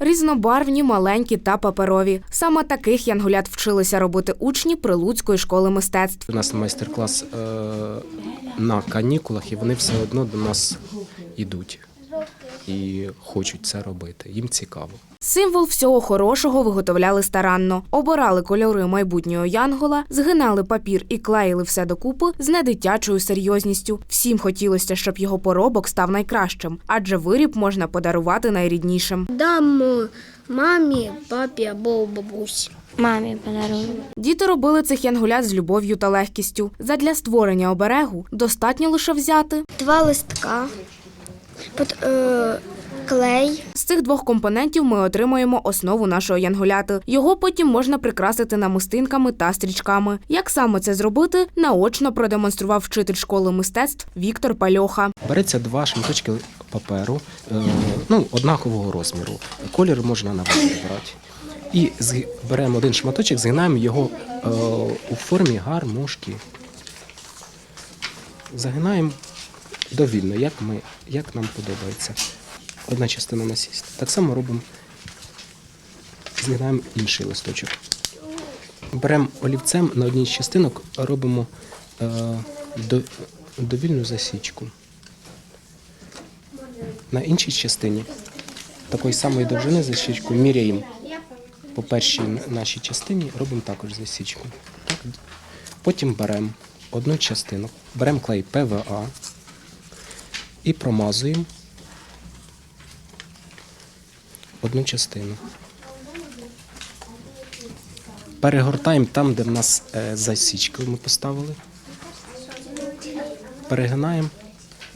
Різнобарвні, маленькі та паперові. Саме таких янгулят вчилися робити учні Прилуцької школи мистецтв. У нас майстер-клас е, на канікулах, і вони все одно до нас йдуть і хочуть це робити. Їм цікаво. Символ всього хорошого виготовляли старанно, обирали кольори майбутнього янгола, згинали папір і клеїли все докупи з недитячою серйозністю. Всім хотілося, щоб його поробок став найкращим, адже виріб можна подарувати найріднішим. Дам мамі, папі або бабусі. Мамі подарую. Діти робили цих янголят з любов'ю та легкістю. Задля створення оберегу достатньо лише взяти Два листка, клей, З цих двох компонентів ми отримуємо основу нашого янголяти. Його потім можна прикрасити намистинками та стрічками. Як саме це зробити, наочно продемонстрував вчитель школи мистецтв Віктор Пальоха. Береться два шматочки паперу, е, ну, однакового розміру. Колір можна на брати. І беремо один шматочок, згинаємо його е, у формі гармошки. Загинаємо довільно, як, ми, як нам подобається. Одна частина на сість. Так само робимо, згинаємо інший листочок. Беремо олівцем на одній з частинок, робимо е, до, довільну засічку. На іншій частині такої самої довжини засічку міряємо. По першій нашій частині робимо також засічку. Потім беремо одну частину, беремо клей ПВА і промазуємо одну частину. Перегортаємо там, де в нас е, засічку ми поставили. Перегинаємо,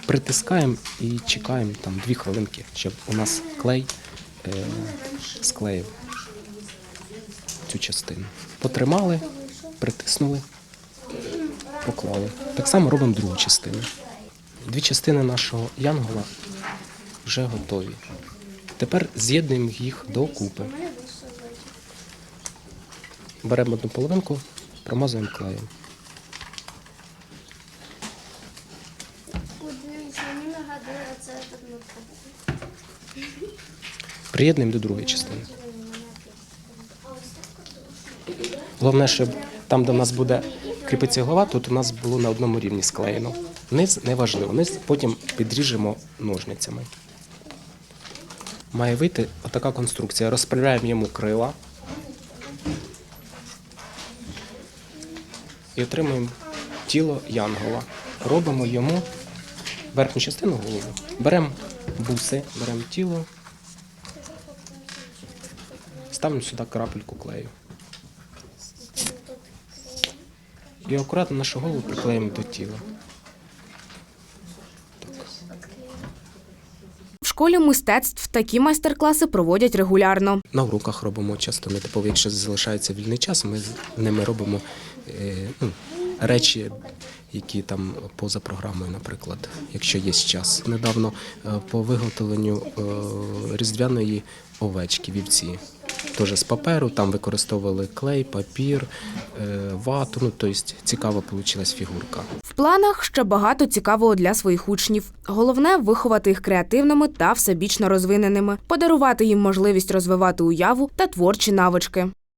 притискаємо і чекаємо там дві хвилинки, щоб у нас клей е, склеїв цю частину. Потримали, притиснули, поклали. Так само робимо другу частину. Дві частини нашого янгола вже готові. Тепер з'єднуємо їх докупи. Беремо одну половинку, промазуємо клеєм. Приєднуємо до другої частини. Головне, щоб там, де в нас буде кріпитися голова, тут у нас було на одному рівні склеєно. Низ не важливо. Низ потім підріжемо ножницями. Має вийти отака конструкція. Розправляємо йому крила і отримуємо тіло янгола. Робимо йому верхню частину голови. Беремо буси, беремо тіло, ставимо сюди крапельку клею. І акуратно нашу голову приклеїмо до тіла. В школі мистецтв такі майстер-класи проводять регулярно. На уроках робимо часто нетипово, якщо залишається вільний час, ми з ними робимо е, ну, речі, які там поза програмою, наприклад, якщо є час. Недавно е, по виготовленню е, різдвяної овечки, вівці. Теж з паперу, там використовували клей, папір, е, вату. Ну, тобто цікава вийшла фігурка. В планах ще багато цікавого для своїх учнів. Головне виховати їх креативними та всебічно розвиненими, подарувати їм можливість розвивати уяву та творчі навички.